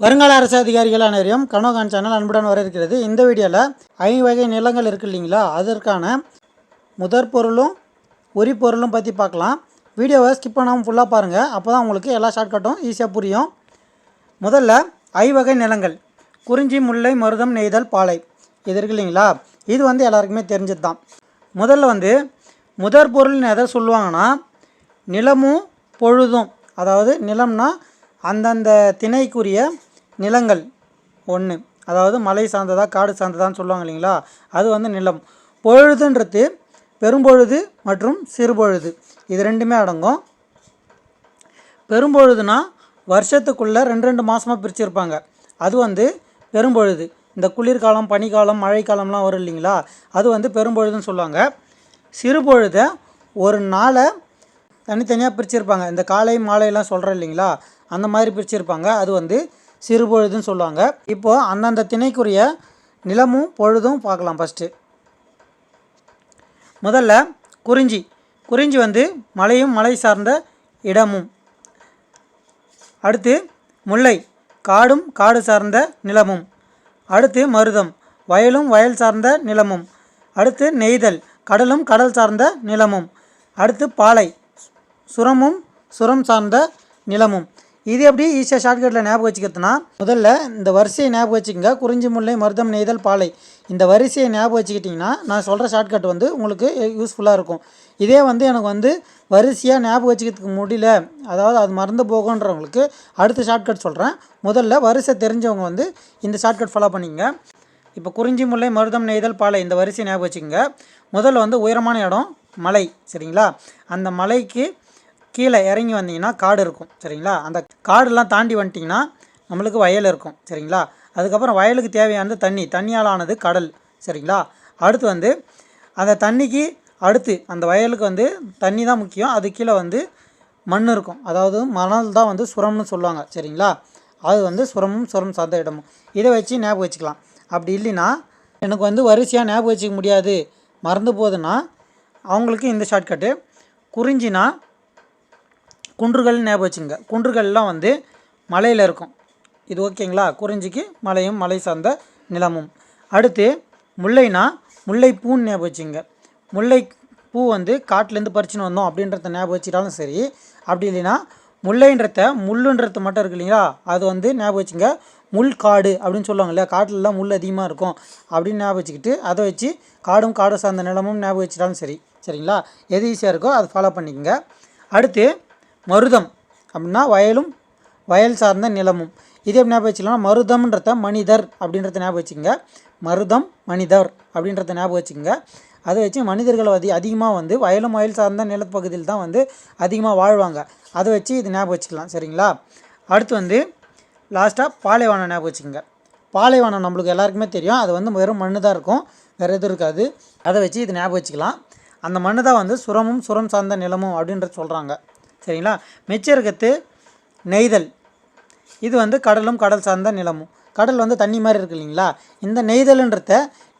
வருங்கால அரசு அதிகாரிகள் அனைவரையும் கனோகான் சேனல் அன்புடன் வரவேற்கிறது. இந்த வீடியோவில் ஐவகை நிலங்கள் இருக்கு இல்லைங்களா? அதற்கான முதற் பொருளும் உரி பொருளும் பற்றி பார்க்கலாம். வீடியோவை ஸ்கிப் பண்ணாமல் ஃபுல்லாக பாருங்கள் அப்போ தான் உங்களுக்கு எல்லா ஷார்ட்கட்டும் ஈஸியாக புரியும். முதல்ல ஐவகை நிலங்கள். குறிஞ்சி முல்லை மருதம் நெய்தல் பாலை. இது இருக்கு இல்லைங்களா? இது வந்து எல்லாருக்குமே தெரிஞ்சது தான் முதல்ல வந்து முதற் பொருள்னு எதை சொல்லுவாங்கன்னா நிலமும் பொழுதும். அதாவது நிலம்னா அந்தந்த திணைக்குரிய நிலங்கள் ஒன்று அதாவது மலை சார்ந்ததா காடு சார்ந்ததான்னு சொல்லுவாங்க இல்லைங்களா? அது வந்து நிலம். பொழுதுன்றது பெரும்பொழுது மற்றும் சிறுபொழுது. இது ரெண்டுமே அடங்கும். பெரும்பொழுதுனா வருஷத்துக்குள்ளே ரெண்டு ரெண்டு மாதமாக பிரிச்சுருப்பாங்க. அது வந்து பெரும்பொழுது. இந்த குளிர்காலம் பனிக்காலம் மழைக்காலம்லாம் வரும் இல்லைங்களா? அது வந்து பெரும்பொழுதுன்னு சொல்லுவாங்க. சிறுபொழுதை ஒரு நாளை தனித்தனியாக பிரிச்சுருப்பாங்க. இந்த காலை மாலையெல்லாம் சொல்கிறேன் இல்லைங்களா? அந்த மாதிரி பிரிச்சுருப்பாங்க. அது வந்து சிறுபொழுதுன்னு சொல்லுவாங்க. இப்போது அந்தந்த திணைக்குரிய நிலமும் பொழுதும் பார்க்கலாம் ஃபஸ்ட்டு முதல்ல குறிஞ்சி. குறிஞ்சி வந்து மலையும் மலை சார்ந்த இடமும். அடுத்து முல்லை. காடும் காடு சார்ந்த நிலமும். அடுத்து மருதம். வயலும் வயல் சார்ந்த நிலமும். அடுத்து நெய்தல். கடலும் கடல் சார்ந்த நிலமும். அடுத்து பாலை. சுரமும் சுரம் சார்ந்த நிலமும். இது எப்படி ஈஸியாக ஷார்ட்கட்டில் ஞாபகம் வச்சுக்கிறதுனா முதல்ல இந்த வரிசையை ஞாபகம் வச்சுக்கோங்க. குறிஞ்சி முல்லை மருதம் நெய்தல் பாலை. இந்த வரிசையை ஞாபகம் வச்சுக்கிட்டிங்கன்னா நான் சொல்கிற ஷார்ட்கட் வந்து உங்களுக்கு யூஸ்ஃபுல்லாக இருக்கும். இதே வந்து எனக்கு வந்து வரிசையாக ஞாபகம் வச்சுக்கிறதுக்கு முடியல. அதாவது அது மறந்து போகுன்றவங்களுக்கு அடுத்த ஷார்ட்கட் சொல்கிறேன் முதல்ல வரிசை தெரிஞ்சவங்க வந்து இந்த ஷார்ட்கட் ஃபாலோ பண்ணிக்கங்க. இப்போ குறிஞ்சி முல்லை மருதம் நெய்தல் பாலை இந்த வரிசையை ஞாபகம் வச்சுக்கோங்க. முதல்ல வந்து உயரமான இடம் மலை சரிங்களா? அந்த மலைக்கு கீழே இறங்கி வந்தீங்கன்னா காடு இருக்கும் சரிங்களா? அந்த காடெல்லாம் தாண்டி வந்துட்டிங்கன்னா நம்மளுக்கு வயல் இருக்கும் சரிங்களா? அதுக்கப்புறம் வயலுக்கு தேவையானது தண்ணி. தண்ணியால் ஆனது கடல் சரிங்களா? அடுத்து வந்து அந்த தண்ணிக்கு அடுத்து அந்த வயலுக்கு வந்து தண்ணி தான் முக்கியம். அது கீழே வந்து மண் இருக்கும். அதாவது மணல் தான் வந்து சுரம்னு சொல்லுவாங்க சரிங்களா? அது வந்து சுரமும் சுரம் சார்ந்த இடமும். இதை வச்சு ஞாபகம் வச்சுக்கலாம். அப்படி இல்லைன்னா எனக்கு வந்து வரிசையாக ஞாபகம் வச்சுக்க முடியாது. மறந்து போகுதுன்னா அவங்களுக்கு இந்த ஷார்ட்கட்டு குறிஞ்சினா குன்றுகள் ஞாபகம் வச்சுங்க குன்றுகள்லாம் வந்து மலையில் இருக்கும். இது ஓகேங்களா? குறிஞ்சிக்கு மலையும் மலை சார்ந்த நிலமும். அடுத்து முல்லைனா முல்லை பூன்னு ஞாபகம் வச்சுங்க முல்லை பூ வந்து காட்டிலேருந்து பறிச்சுன்னு வந்தோம் அப்படின்றத ஞாபகம் வச்சுட்டாலும் சரி அப்படி இல்லைன்னா முல்லைன்றத முள்ளுன்றது மட்டும் இருக்கு இல்லைங்களா? அது வந்து ஞாபகம் வச்சுங்க முள் காடு அப்படின்னு சொல்லுவாங்க இல்லையா? காட்டிலலாம் முள் அதிகமாக இருக்கும் அப்படின்னு ஞாபகம் வச்சுக்கிட்டு அதை வச்சு காடும் காடு சார்ந்த நிலமும் ஞாபகம் வச்சுட்டாலும் சரி சரிங்களா? எது ஈஸியாக இருக்கோ அதை ஃபாலோ பண்ணிக்கோங்க. அடுத்து மருதம் அப்படின்னா வயலும் வயல் சார்ந்த நிலமும். இதே எப்படி ஞாபகம் வச்சுக்கலாம் மருதம்ன்றத மனிதர் அப்படின்றத ஞாபகம் வச்சுக்கோங்க. மருதம் மனிதர் அப்படின்றத ஞாபகம் வச்சுக்கோங்க. அதை வச்சு மனிதர்கள் அதி அதிகமாக வந்து வயலும் வயல் சார்ந்த நிலப்பகுதியில் தான் வந்து அதிகமாக வாழ்வாங்க. அதை வச்சு இது ஞாபகம் வச்சுக்கலாம். சரிங்களா? அடுத்து வந்து லாஸ்ட்டாக பாலைவனம் ஞாபகம் வச்சுக்கோங்க. பாலைவனம் நம்மளுக்கு எல்லாருக்குமே தெரியும். அது வந்து வெறும் மண்ணு தான் இருக்கும். வேறு எதுவும் இருக்காது. அதை வச்சு இது ஞாபகம் வச்சுக்கலாம். அந்த மண்ணு தான் வந்து சுரமும் சுரம் சார்ந்த நிலமும் அப்படின்றது சொல்கிறாங்க சரிங்களா? மிச்சம் இருக்கிறது நெய்தல். இது வந்து கடலும் கடல் சார்ந்த நிலமும். கடல் வந்து தண்ணி மாதிரி இருக்கு இல்லைங்களா? இந்த நெய்தல்ன்றத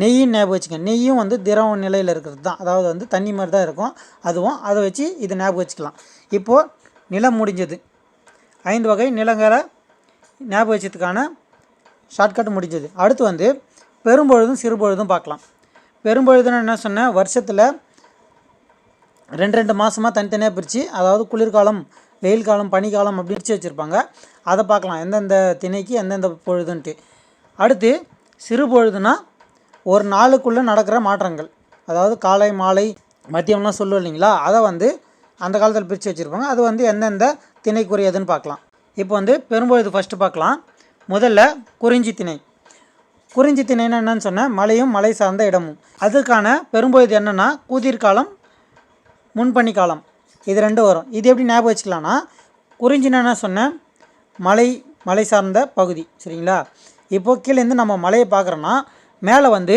நெய்யும் ஞாபகம் வச்சுக்க நெய்யும் வந்து திரவ நிலையில் இருக்கிறது தான். அதாவது வந்து தண்ணி மாதிரி தான் இருக்கும். அதுவும் அதை வச்சு இதை ஞாபகம் வச்சுக்கலாம். இப்போது நிலம் முடிஞ்சது. ஐந்து வகை நிலங்களை ஞாபகம் வச்சதுக்கான ஷார்ட்கட் முடிஞ்சது. அடுத்து வந்து பெரும்பொழுதும் சிறுபொழுதும் பார்க்கலாம். பெரும்பொழுதுன்னு என்ன சொன்னேன்? வருஷத்தில் ரெண்டு ரெண்டு மாதமாக தனித்தனியாக பிரித்து அதாவது குளிர்காலம் வெயில் காலம் பனிக்காலம் அப்படி பிரித்து வச்சுருப்பாங்க. அதை பார்க்கலாம். எந்தெந்த திணைக்கு எந்தெந்த பொழுதுன்ட்டு. அடுத்து சிறு பொழுதுனா ஒரு நாளுக்குள்ளே நடக்கிற மாற்றங்கள். அதாவது காலை மாலை மதியம்லாம் சொல்லுவோம் இல்லைங்களா? அதை வந்து அந்த காலத்தில் பிரித்து வச்சுருப்பாங்க. அது வந்து எந்தெந்த திணைக்குரியதுன்னு பார்க்கலாம். இப்போ வந்து பெரும்பொழுது ஃபஸ்ட்டு பார்க்கலாம். முதல்ல குறிஞ்சி திணை. குறிஞ்சி திணைன்னா என்னன்னு சொன்னால் மலையும் மலை சார்ந்த இடமும். அதுக்கான பெரும்பொழுது என்னென்னா கூதிர்காலம் முன்பனி காலம் இது ரெண்டும் வரும். இது எப்படி ஞாபகம் வச்சுக்கலாம்னா குறிஞ்சினா என்ன சொன்னேன் மலை மலை சார்ந்த பகுதி சரிங்களா? இப்போ கீழேருந்து நம்ம மலையை பார்க்குறோன்னா மேலே வந்து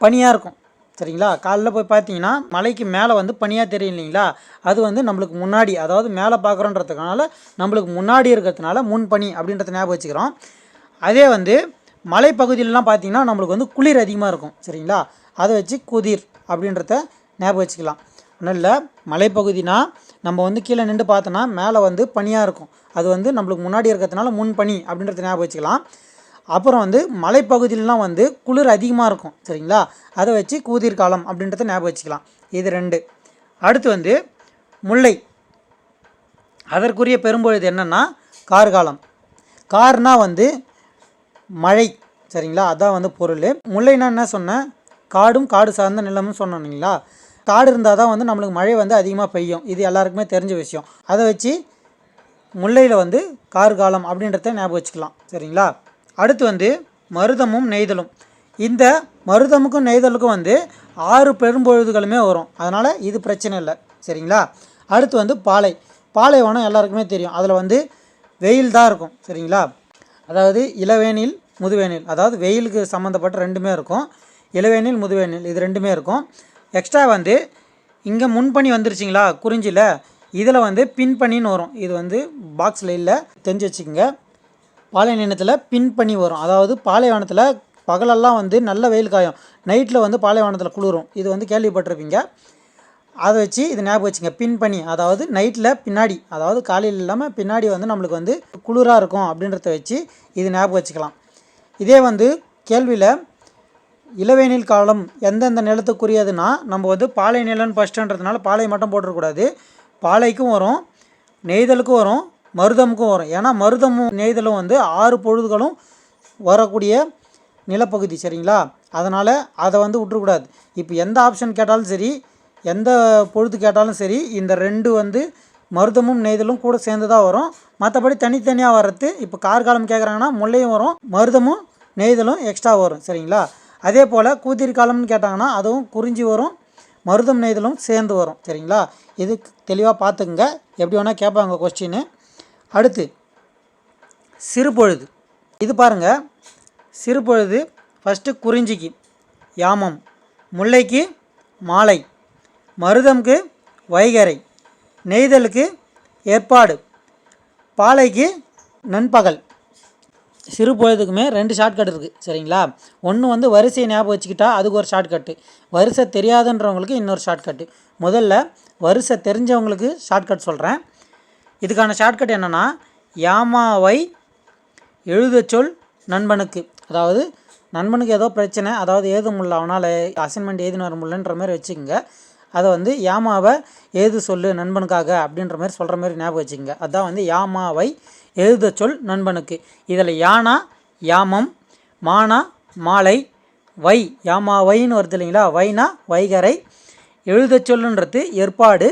பனியாக இருக்கும் சரிங்களா? காலைல போய் பார்த்தீங்கன்னா மலைக்கு மேலே வந்து பனியாக தெரியும் இல்லைங்களா? அது வந்து நம்மளுக்கு முன்னாடி அதாவது மேலே பார்க்குறோன்றதுனால நம்மளுக்கு முன்னாடி இருக்கிறதுனால முன்பனி அப்படின்றத ஞாபகம் வச்சுக்கிறோம். அதே வந்து மலைப்பகுதியிலலாம் பார்த்தீங்கன்னா நம்மளுக்கு வந்து குளிர் அதிகமாக இருக்கும் சரிங்களா? அதை வச்சு குதிர் அப்படின்றத ஞாபகம் வச்சுக்கலாம். ஒன்றும் இல்லை மலைப்பகுதினா நம்ம வந்து கீழே நின்று பார்த்தோன்னா மேலே வந்து பனியாக இருக்கும். அது வந்து நம்மளுக்கு முன்னாடி இருக்கிறதுனால முன் பனி அப்படின்றத ஞாபகம் வச்சுக்கலாம். அப்புறம் வந்து மலைப்பகுதியிலலாம் வந்து குளிர் அதிகமாக இருக்கும். சரிங்களா? அதை வச்சு கூதிர் காலம் அப்படின்றத ஞாபகம் வச்சுக்கலாம். இது ரெண்டு. அடுத்து வந்து முல்லை. அதற்குரிய பெரும்பொழுது என்னென்னா கார்காலம் கார்னால் வந்து மழை. சரிங்களா? அதான் வந்து பொருள். முல்லைன்னா என்ன சொன்னேன் காடும் காடு சார்ந்த நிலமும் சொன்னோம் இல்லைங்களா? காடு இருந்தால் தான் வந்து நம்மளுக்கு மழை வந்து அதிகமாக பெய்யும். இது எல்லாருக்குமே தெரிஞ்ச விஷயம். அதை வச்சு முல்லையில் வந்து கார்காலம் அப்படின்றத ஞாபகம் வச்சுக்கலாம். சரிங்களா? அடுத்து வந்து மருதமும் நெய்தலும். இந்த மருதமுக்கும் நெய்தலுக்கும் வந்து ஆறு பெரும்பொழுதுகளுமே வரும். அதனால் இது பிரச்சனை இல்லை. சரிங்களா? அடுத்து வந்து பாலை. பாலைவனம் எல்லாருக்குமே தெரியும். அதில் வந்து வெயில் தான் இருக்கும். சரிங்களா? அதாவது இளவேனில் முதுவேனில். அதாவது வெயிலுக்கு சம்மந்தப்பட்ட ரெண்டுமே இருக்கும். இளவேனில் முதுவேனில். இது ரெண்டுமே இருக்கும். எக்ஸ்ட்ரா வந்து இங்கே முன்பணி வந்துருச்சிங்களா? குறிஞ்சியில் இதில் வந்து பின்பணின்னு வரும். இது வந்து பாக்ஸில் இல்லை. தெரிஞ்சு வச்சுக்கோங்க. பாலைவனத்தில் பின்பனி வரும். அதாவது பாலைவனத்தில் பகலெல்லாம் வந்து நல்ல வெயில் காயும். நைட்டில் வந்து பாலைவனத்தில் குளிரும். இது வந்து கேள்விப்பட்டிருப்பீங்க. அதை வச்சு இது ஞாபகம் வச்சுங்க. பின்பனி அதாவது நைட்டில் பின்னாடி. அதாவது காலையில் இல்லாமல் பின்னாடி வந்து நம்மளுக்கு வந்து குளிராக இருக்கும் அப்படின்றத வச்சு இது ஞாபகம் வச்சுக்கலாம். இதே வந்து கேள்வியில் இளவேனில் காலம் எந்தெந்த நிலத்துக்குரியதுன்னா நம்ம வந்து பாலை நிலம்னு ஃபஸ்ட்டுன்றதுனால பாலை மட்டும் போட்டுறக்கூடாது. பாலைக்கும் வரும் நெய்தலுக்கும் வரும் மருதமுக்கும் வரும். ஏன்னா மருதமும் நெய்தலும் வந்து ஆறு பொழுதுகளும் வரக்கூடிய நிலப்பகுதி சரிங்களா? அதனால் அதை வந்து விட்டுறக்கூடாது. இப்போ எந்த ஆப்ஷன் கேட்டாலும் சரி எந்த பொழுது கேட்டாலும் சரி இந்த ரெண்டு வந்து மருதமும் நெய்தலும் கூட சேர்ந்து தான் வரும். மற்றபடி தனித்தனியாக வர்றது இப்போ கார்காலம் கேட்குறாங்கன்னா முல்லையும் வரும் மருதமும் நெய்தலும் எக்ஸ்ட்ரா வரும் சரிங்களா? அதே போல் கூத்திரி காலம்னு கேட்டாங்கன்னா அதுவும் குறிஞ்சி வரும் மருதம் நெய்தலும் சேர்ந்து வரும். சரிங்களா? இது தெளிவாக பார்த்துக்குங்க. எப்படி வேணால் கேட்பாங்க கொஸ்டின்னு அடுத்து சிறுபொழுது. இது பாருங்கள் சிறுபொழுது ஃபஸ்ட்டு குறிஞ்சிக்கு யாமம். முல்லைக்கு மாலை. மருதம்க்கு வைகரை நெய்தலுக்கு ஏற்பாடு. பாலைக்கு நண்பகல். சிறு பொழுதுக்குமே ரெண்டு ஷார்ட்கட் இருக்குது சரிங்களா? ஒன்று வந்து வரிசையை ஞாபகம் வச்சுக்கிட்டா அதுக்கு ஒரு ஷார்ட்கட்டு வரிசை தெரியாதுன்றவங்களுக்கு இன்னொரு ஷார்ட்கட்டு முதல்ல வரிசை தெரிஞ்சவங்களுக்கு ஷார்ட்கட் சொல்கிறேன் இதுக்கான ஷார்ட்கட் என்னென்னா யாமாவை எழுத சொல் நண்பனுக்கு. அதாவது நண்பனுக்கு ஏதோ பிரச்சனை அதாவது ஏது முடியல அவனால் அசைன்மெண்ட் எழுதினு வர முடியலன்ற மாதிரி வச்சுக்கோங்க. அதை வந்து யாமாவை ஏது சொல்லு நண்பனுக்காக அப்படின்ற மாதிரி சொல்கிற மாதிரி ஞாபகம் வச்சுக்கோங்க. அதான் வந்து யாமாவை எழுத சொல் நண்பனுக்கு. இதில் யானா யாமம் மானா மாலை வை. யாமா வைன்னு வருது இல்லைங்களா? வைனா வைகரை. எழுத சொல்லுன்றது ஏற்பாடு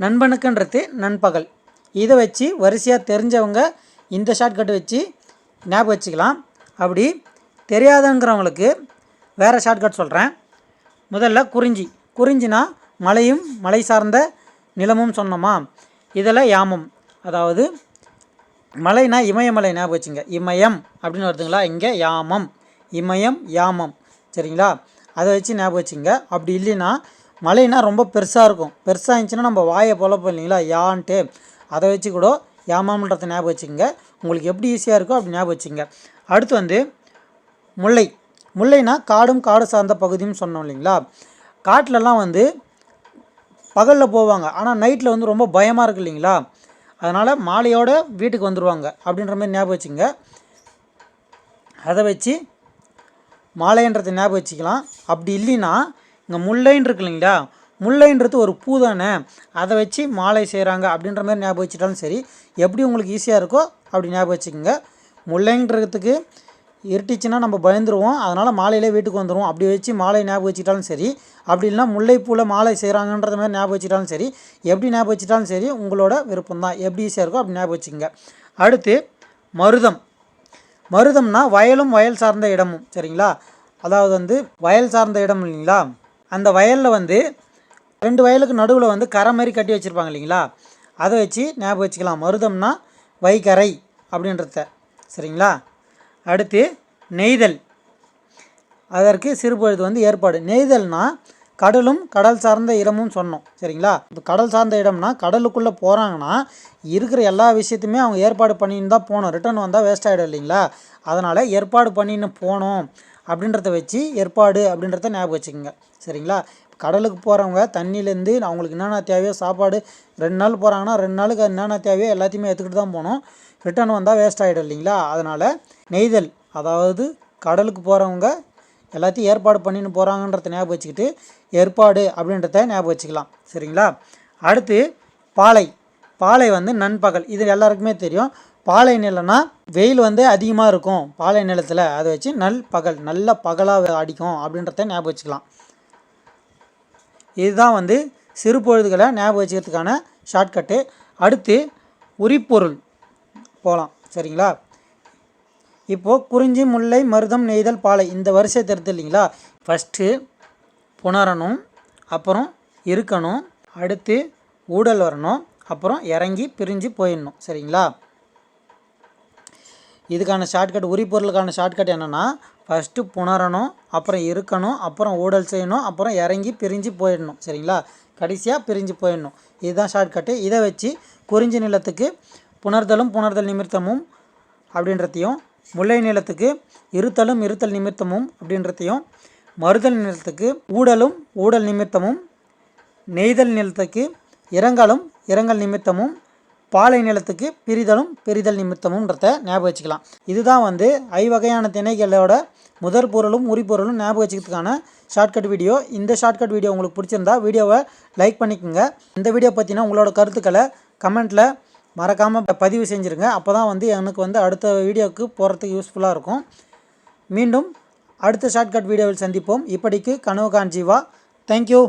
நண்பனுக்குன்றது நண்பகல். இதை வச்சு வரிசையாக தெரிஞ்சவங்க இந்த ஷார்ட்கட் வச்சு ஞாபகம் வச்சுக்கலாம். அப்படி தெரியாதங்கிறவங்களுக்கு வேறு ஷார்ட்கட் சொல்கிறேன் முதல்ல குறிஞ்சி. குறிஞ்சினா மலையும் மலை சார்ந்த நிலமும் சொன்னோமா? இதில் யாமம். அதாவது மலைனா இமயமலை ஞாபகம் வச்சுங்க இமயம் அப்படின்னு வருதுங்களா? இங்கே யாமம். இமயம் யாமம். சரிங்களா? அதை வச்சு ஞாபகம் வச்சுங்க அப்படி இல்லைன்னா மலைனா ரொம்ப பெருசாக இருக்கும். பெருசாக இருந்துச்சுன்னா நம்ம வாயை பொழப்போம் இல்லைங்களா? யான்ட்டு. அதை வச்சு கூட யாமம்ன்றதை ஞாபகம் வச்சுங்க உங்களுக்கு எப்படி ஈஸியாக இருக்கோ அப்படி ஞாபகம் வச்சுங்க அடுத்து வந்து முல்லை. முல்லைனா காடும் காடு சார்ந்த பகுதியும் சொன்னோம் இல்லைங்களா? காட்டிலலாம் வந்து பகலில் போவாங்க. ஆனால் நைட்டில் வந்து ரொம்ப பயமாக இருக்கு இல்லைங்களா? அதனால் மாலையோட வீட்டுக்கு வந்துடுவாங்க அப்படின்ற மாதிரி ஞாபகம் வச்சுங்க அதை வச்சு மாலைன்றதை ஞாபகம் வச்சுக்கலாம். அப்படி இல்லைன்னா இங்கே முல்லைன்னு இருக்கு இல்லைங்களா? முல்லைன்றது ஒரு பூ தானே? அதை வச்சு மாலை செய்கிறாங்க அப்படின்ற மாதிரி ஞாபகம் வச்சுட்டாலும் சரி எப்படி உங்களுக்கு ஈஸியாக இருக்கோ அப்படி ஞாபகம் வச்சுக்கோங்க. முல்லைன்றதுக்கு இருட்டிச்சுன்னா நம்ம பயந்துருவோம். அதனால் மாலையிலே வீட்டுக்கு வந்துடுவோம் அப்படி வச்சு மாலை ஞாபகம் வச்சுட்டாலும் சரி அப்படி இல்லைனா முல்லைப்பூவில் மாலை செய்கிறாங்கன்றது மாதிரி ஞாபகம் வச்சுட்டாலும் சரி எப்படி ஞாபகம் வச்சுட்டாலும் சரி உங்களோட விருப்பம் தான் எப்படி ஈஸியாக இருக்கோ அப்படி ஞாபகம் வச்சுங்க அடுத்து மருதம். மருதம்னா வயலும் வயல் சார்ந்த இடமும் சரிங்களா? அதாவது வந்து வயல் சார்ந்த இடம் இல்லைங்களா? அந்த வயலில் வந்து ரெண்டு வயலுக்கு நடுவில் வந்து கரை மாதிரி கட்டி வச்சுருப்பாங்க இல்லைங்களா? அதை வச்சு ஞாபகம் வச்சுக்கலாம். மருதம்னா வைகரை அப்படின்றத சரிங்களா? அடுத்து நெய்தல். அதற்கு சிறுபொழுது வந்து ஏற்பாடு. நெய்தல்னால் கடலும் கடல் சார்ந்த இடமும் சொன்னோம். சரிங்களா? இப்போ கடல் சார்ந்த இடம்னா கடலுக்குள்ளே போகிறாங்கன்னா இருக்கிற எல்லா விஷயத்தையுமே அவங்க ஏற்பாடு பண்ணின்னு தான் போகணும். ரிட்டர்ன் வந்தால் வேஸ்ட் ஆகிடும் இல்லைங்களா? அதனால் ஏற்பாடு பண்ணின்னு போகணும் அப்படின்றத வச்சு ஏற்பாடு அப்படின்றத ஞாபகம் வச்சுக்கோங்க. சரிங்களா? கடலுக்கு போகிறவங்க தண்ணியிலேருந்து அவங்களுக்கு என்னென்ன தேவையோ சாப்பாடு ரெண்டு நாள் போகிறாங்கன்னா ரெண்டு நாளுக்கு என்னென்ன தேவையோ எல்லாத்தையுமே எடுத்துக்கிட்டு தான் போகணும். ரிட்டர்ன் வந்தால் வேஸ்ட் ஆகிடும் இல்லைங்களா? அதனால் நெய்தல் அதாவது கடலுக்கு போகிறவங்க எல்லாத்தையும் ஏற்பாடு பண்ணின்னு போகிறாங்கன்றத ஞாபகம் வச்சுக்கிட்டு ஏற்பாடு அப்படின்றத ஞாபகம் வச்சுக்கலாம். சரிங்களா? அடுத்து பாலை. பாலை வந்து நண்பகல். இது எல்லாருக்குமே தெரியும். பாலை நிலம்னா வெயில் வந்து அதிகமாக இருக்கும். பாலை நிலத்தில் அதை வச்சு நல் பகல் நல்ல பகலாக அடிக்கும் அப்படின்றத ஞாபகம் வச்சுக்கலாம். இதுதான் வந்து சிறு பொழுதுகளை ஞாபகம் வச்சுக்கிறதுக்கான ஷார்ட்கட்டு அடுத்து உரிப்பொருள் போகலாம் சரிங்களா? இப்போது குறிஞ்சி முல்லை மருதம் நெய்தல் பாலை இந்த வரிசை தெரியுது இல்லைங்களா? ஃபஸ்ட்டு புணரணும் அப்புறம் இருக்கணும் அடுத்து ஊடல் வரணும் அப்புறம் இறங்கி பிரிஞ்சு போயிடணும். சரிங்களா? இதுக்கான ஷார்ட்கட் உரிப்பொருளுக்கான ஷார்ட்கட் என்னென்னா ஃபஸ்ட்டு புணரணும் அப்புறம் இருக்கணும் அப்புறம் ஊடல் செய்யணும் அப்புறம் இறங்கி பிரிஞ்சு போயிடணும் சரிங்களா? கடைசியாக பிரிஞ்சு போயிடணும். இதுதான் ஷார்ட்கட்டு இதை வச்சு குறிஞ்சி நிலத்துக்கு புணர்தலும் புணர்தல் நிமித்தமும் அப்படின்றதையும் முல்லை நிலத்துக்கு இருத்தலும் இருத்தல் நிமித்தமும் அப்படின்றதையும் மறுதல் நிலத்துக்கு ஊடலும் ஊடல் நிமித்தமும் நெய்தல் நிலத்துக்கு இறங்கலும் இறங்கல் நிமித்தமும் பாலை நிலத்துக்கு பிரிதலும் பிரிதல் நிமித்தமும்ன்றத ஞாபகம் வச்சுக்கலாம். இதுதான் வந்து ஐவகையான திணைகளோட முதற் பொருளும் உரிப்பொருளும் ஞாபகம் வச்சுக்கிறதுக்கான ஷார்ட்கட் வீடியோ இந்த ஷார்ட்கட் வீடியோ உங்களுக்கு பிடிச்சிருந்தா வீடியோவை லைக் பண்ணிக்கோங்க. இந்த வீடியோ பற்றினா உங்களோட கருத்துக்களை கமெண்ட்டில் மறக்காமல் பதிவு செஞ்சுருங்க. அப்போ தான் வந்து எனக்கு வந்து அடுத்த வீடியோவுக்கு போகிறதுக்கு யூஸ்ஃபுல்லாக இருக்கும். மீண்டும் அடுத்த ஷார்ட்கட் வீடியோவில் சந்திப்போம். இப்படிக்கு கனவு காஞ்சிவா தேங்க்யூ